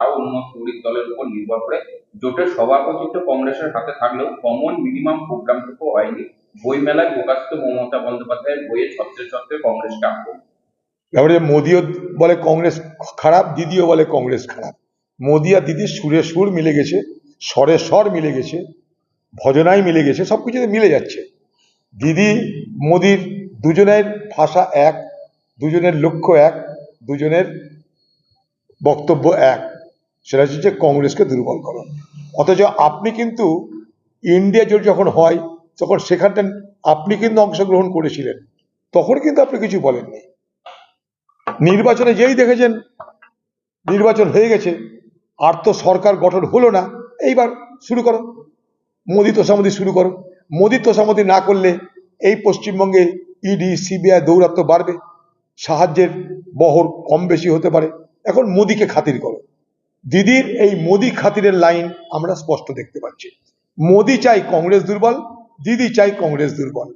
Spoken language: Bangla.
তাও অন্য তড়িৎ দলের উপর নির্ভর করে। জোটের সভাপতিত্ব কংগ্রেসের হাতে থাকলেও কমন মিনিমাম প্রোগ্রামটুকু হয়নি। বইমেলায় প্রকাশিত মমতা বন্দ্যোপাধ্যায়ের বইয়ের ছত্রে ছত্রে কংগ্রেসকে আক্রমণ তারপরে মোদিও বলে কংগ্রেস খারাপ, দিদিও বলে কংগ্রেস খারাপ। মোদি আর দিদির সুরে সুর মিলে গেছে, স্বরে স্বর মিলে গেছে ভজনায় মিলে গেছে, সব কিছুতে মিলে যাচ্ছে। দিদি, মোদির দুজনের ভাষা এক, দুজনের লক্ষ্য এক, দুজনের বক্তব্য এক। সেটা হচ্ছে কংগ্রেসকে দুর্বল করো। অথচ আপনি কিন্তু ইন্ডিয়া জোট যখন হয়, তখন সেখানটা আপনি কিন্তু অংশগ্রহণ করেছিলেন। তখন কিন্তু আপনি কিছু বলেননি। নির্বাচনে যেই দেখেছেন, নির্বাচন হয়ে গেছে, আর তো সরকার গঠন হলো না, এইবার শুরু করো। মোদি তোষামদি শুরু করো। মোদি তোষামদি না করলে এই পশ্চিমবঙ্গে ইডি সিবিআই দৌরাত্ম বাড়বে। সাহায্যের বহর কম বেশি হতে পারে। এখন মোদিকে খাতির করো। দিদির এই মোদি খাতিরের লাইন আমরা স্পষ্ট দেখতে পাচ্ছি। মোদি চাই কংগ্রেস দুর্বল, দিদি চাই কংগ্রেস দুর্বল।